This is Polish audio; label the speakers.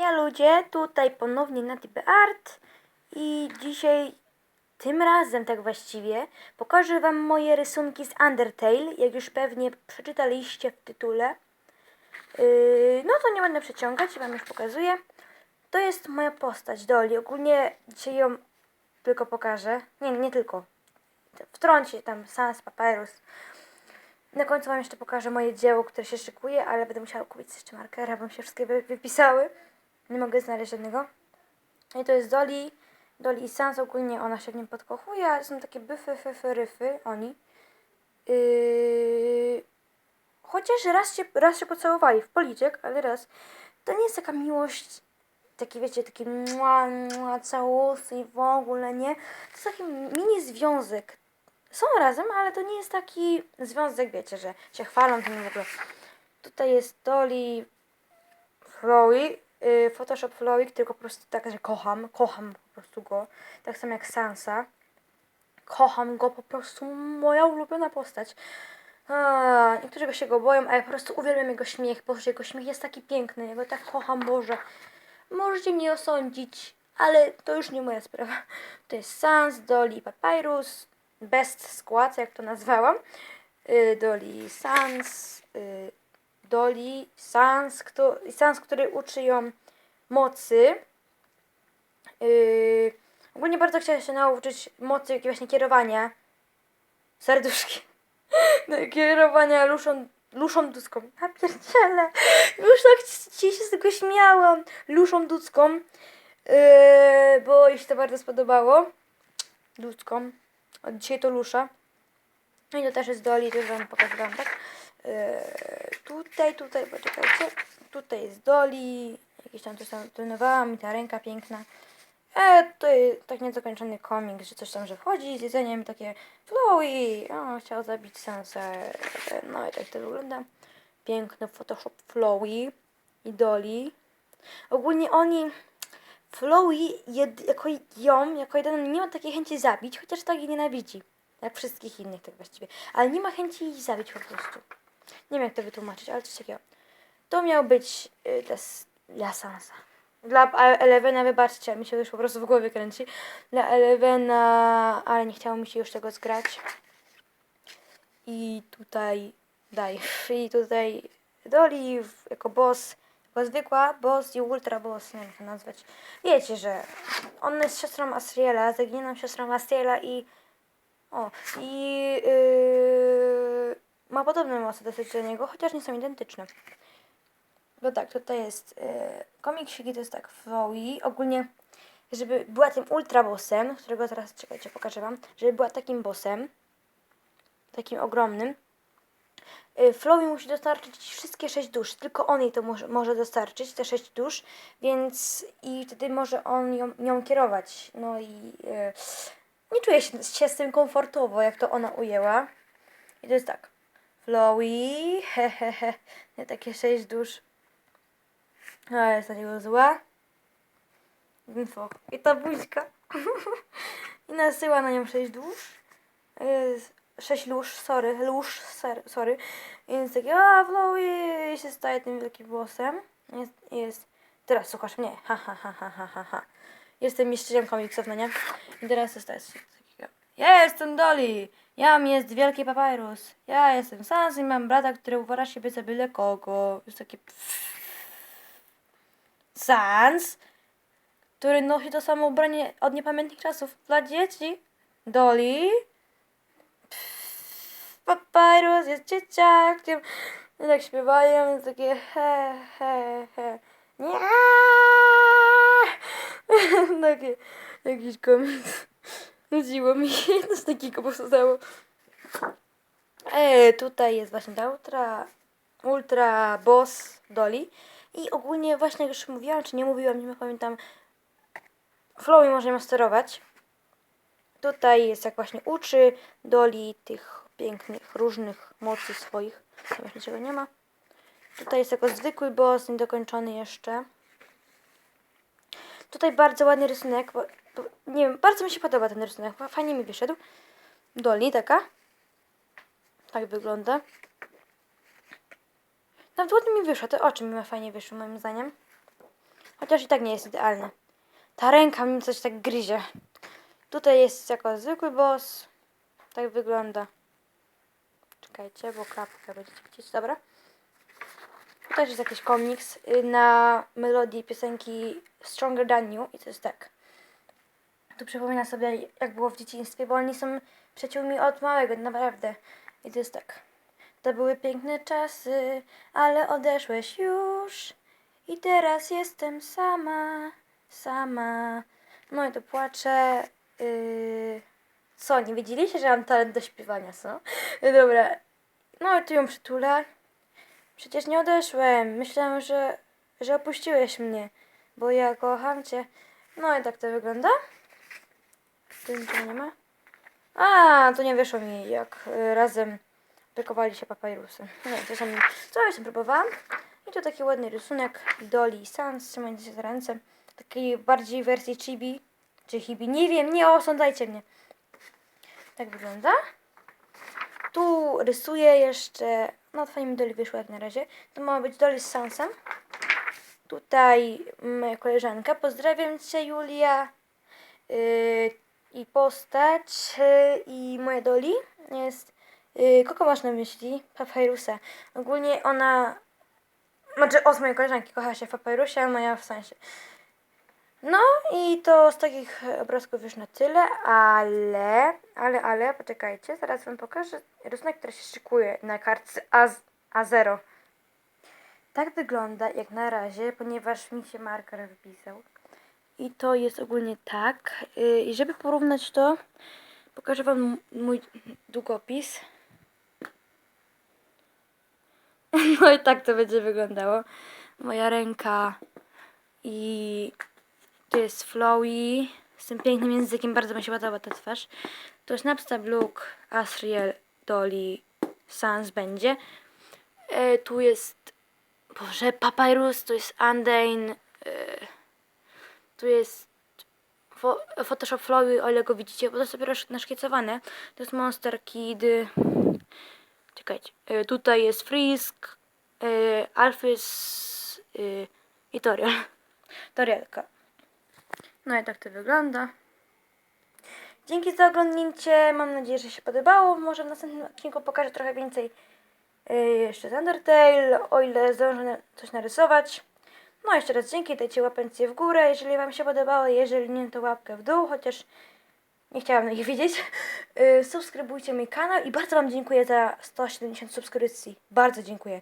Speaker 1: Ja ludzie, tutaj ponownie Natyby Art i dzisiaj, tym razem tak właściwie, pokażę Wam moje rysunki z Undertale, jak już pewnie przeczytaliście w tytule. Yy, no to nie będę przeciągać, Wam już pokazuję. To jest moja postać Dolly, ogólnie dzisiaj ją tylko pokażę, nie, nie tylko, wtrącić tam Sans, Papyrus. Na końcu Wam jeszcze pokażę moje dzieło, które się szykuje, ale będę musiała kupić jeszcze markera, bo mi się wszystkie wy- wypisały. Nie mogę znaleźć żadnego. I to jest Dolly. Dolly i Sans ogólnie ona się w nim podkochuje, ale są takie byfy, fyfy, ryfy, oni. Yy... Chociaż raz się, raz się pocałowali w policzek, ale raz. To nie jest taka miłość, taki wiecie, taki mua, mua, całusy i w ogóle, nie? To jest taki mini związek. Są razem, ale to nie jest taki związek, wiecie, że się chwalą tym w ogóle. Tutaj jest Dolly Flowey, y, Photoshop Flowey, tylko po prostu tak, że kocham, kocham po prostu go. Tak samo jak Sansa. Kocham go, po prostu moja ulubiona postać. A, niektórzy go się go boją, a ja po prostu uwielbiam jego śmiech. Boże, jego śmiech jest taki piękny, ja go tak kocham, Boże. Możecie mnie osądzić, ale to już nie moja sprawa. To jest Sans, Dolly, Papyrus, Best Skład, jak to nazwałam. Y, Dolly Sans, Dolly Sans, kto, Sans, który uczy ją mocy. Yy, ogólnie bardzo chciałam się nauczyć mocy właśnie kierowania serduszkiem. No, kierowania luszą, luszą duską. Ja pierdzielę. Już tak ci się z tego śmiałam. Luszą duską. Yy, bo jej się to bardzo spodobało. Duską. Od dzisiaj to lusza. No i to też jest Dolly, to już wam pokazywałam, tak? Yy, tutaj, tutaj, poczekajcie. Tutaj jest Dolly. Jakieś tam coś tam trenowałam i ta ręka piękna. E, to jest tak niedokończony komik, że coś tam, że wchodzi z jedzeniem takie flowy. O, chciał zabić Sansę. No i tak to wygląda. Piękny Photoshop flowy i Dolly. Ogólnie oni Flowy jed, jako ją, jako jeden nie ma takiej chęci zabić, chociaż tak jej nienawidzi. Jak wszystkich innych tak właściwie. Ale nie ma chęci jej zabić po prostu. Nie wiem jak to wytłumaczyć, ale coś takiego. To miał być y, S- dla Sansa. Dla Elevena, wybaczcie, mi się już po prostu w głowie kręci. Dla Elevena, ale nie chciało mi się już tego zgrać. I tutaj daj. I tutaj Dolly w- jako boss, jako zwykła boss i ultra boss, nie wiem jak to nazwać. Wiecie, że on jest siostrą Asriela, zaginioną siostrą Asriela i o, i yy, ma podobne moce do niego, chociaż nie są identyczne. Bo tak, tutaj jest yy, komiksiki, to jest tak Flowey. Ogólnie, żeby była tym ultra bossem, którego teraz, czekajcie, pokażę wam, żeby była takim bossem, takim ogromnym, yy, musi dostarczyć wszystkie sześć dusz, tylko on jej to może, może dostarczyć, te sześć dusz, więc i wtedy może on ją, nią kierować. No i yy, nie czuję się, się z tym komfortowo, jak to ona ujęła. I to jest tak. Flowy, hehehe, nie takie sześć dusz. Ale jest takiego zła. Info. I ta buźka. I nasyła na nią sześć dusz. Jest sześć lóż, sorry, lóż, sorry. I jest a Flowy i się staje tym wielkim bossem. Jest, jest. Teraz słuchasz mnie. Ha, ha, ha, ha, ha, ha. Jestem mistrzem komiksów, no nie? I teraz takiego. Ja jestem Dolly! Jam jest wielki papyrus. Ja jestem Sans i mam brata, który uważa siebie za byle kogo. Jest takie... Sans, który nosi to samo ubranie od niepamiętnych czasów dla dzieci. Dolly. Papyrus jest dzieciakiem. I tak śpiewają, jest takie he, he, he. Nie. Takie, jakiś komiks. Nudziło mi się, coś takiego powstało. E, tutaj jest właśnie ta ultra, ultra boss Dolly. I ogólnie właśnie jak już mówiłam, czy nie mówiłam, nie pamiętam, Flowy możemy sterować. Tutaj jest jak właśnie uczy Dolly tych pięknych, różnych mocy swoich. Tam już niczego nie ma. Tutaj jest jako zwykły boss, niedokończony jeszcze. Tutaj bardzo ładny rysunek. Nie wiem, bardzo mi się podoba ten rysunek. fa- Fajnie mi wyszedł. Dolly taka. Tak wygląda. Nawet ładnie mi wyszło. Te oczy mi ma fajnie wyszły moim zdaniem. Chociaż i tak nie jest idealny. Ta ręka mi coś tak gryzie. Tutaj jest jako zwykły boss. Tak wygląda. Czekajcie, bo klapkę będziecie widzieć. Dobra. Tutaj jest jakiś komiks y, na melodii piosenki Stronger Than You i to jest tak. Tu przypomina sobie jak było w dzieciństwie, bo oni są przyjaciółmi od małego, naprawdę. I to jest tak. To były piękne czasy, ale odeszłeś już. I teraz jestem sama, sama. No i tu płaczę. Yy... Co, nie wiedzieliście, że mam talent do śpiewania, co? Dobra. No i tu ją przytulę. Przecież nie odeszłem. Myślałem, że, że opuściłeś mnie, bo ja kocham cię. No i tak to wygląda. Niczego nie ma. A, to nie wyszło mi, jak y, razem opiekowali się papyrusem. Nie, to. Co ja próbowałam? I tu taki ładny rysunek Dolly i Sans, trzymający się za ręce. Takiej bardziej wersji chibi, czy hibi, nie wiem, nie osądzajcie mnie. Tak wygląda. Tu rysuję jeszcze, no fajnie mi Dolly wyszło jak na razie. To ma być Dolly z Sansem. Tutaj moja koleżanka. Pozdrawiam Cię Julia. Yy, I postać yy, i moja Dolly jest... Yy, kogo masz na myśli? Papyrusa. Ogólnie ona... Znaczy od mojej koleżanki kocha się w Papyrusie, a moja w sensie. No i to z takich obrazków już na tyle, ale, ale, ale, poczekajcie, zaraz wam pokażę rysunek, który się szykuje na kartce A, A0. Tak wygląda jak na razie, ponieważ mi się marker wypisał. I to jest ogólnie tak. Yy, I żeby porównać to, pokażę wam mój długopis. No i tak to będzie wyglądało. Moja ręka i tu jest Flowy z tym pięknym językiem, bardzo mi się podoba ta twarz. To jest Napstab Look, Asriel, Dolly, Sans będzie. E, tu jest, boże, Papyrus, tu jest Undyne, e, tu jest Photoshop Flowy, o ile go widzicie, bo to jest dopiero sz- naszkicowane. To jest Monster Kid, czekajcie, e, tutaj jest Frisk, e, Alphys e, i Toriel. Torielka. No i tak to wygląda. Dzięki za oglądnięcie. Mam nadzieję, że się podobało. Może w następnym odcinku pokażę trochę więcej jeszcze z Undertale, o ile zdążę coś narysować. No jeszcze raz dzięki, dajcie łapencję w górę, jeżeli Wam się podobało, jeżeli nie, to łapkę w dół, chociaż nie chciałam ich widzieć. Yy, subskrybujcie mój kanał i bardzo Wam dziękuję za 170 subskrypcji. Bardzo dziękuję.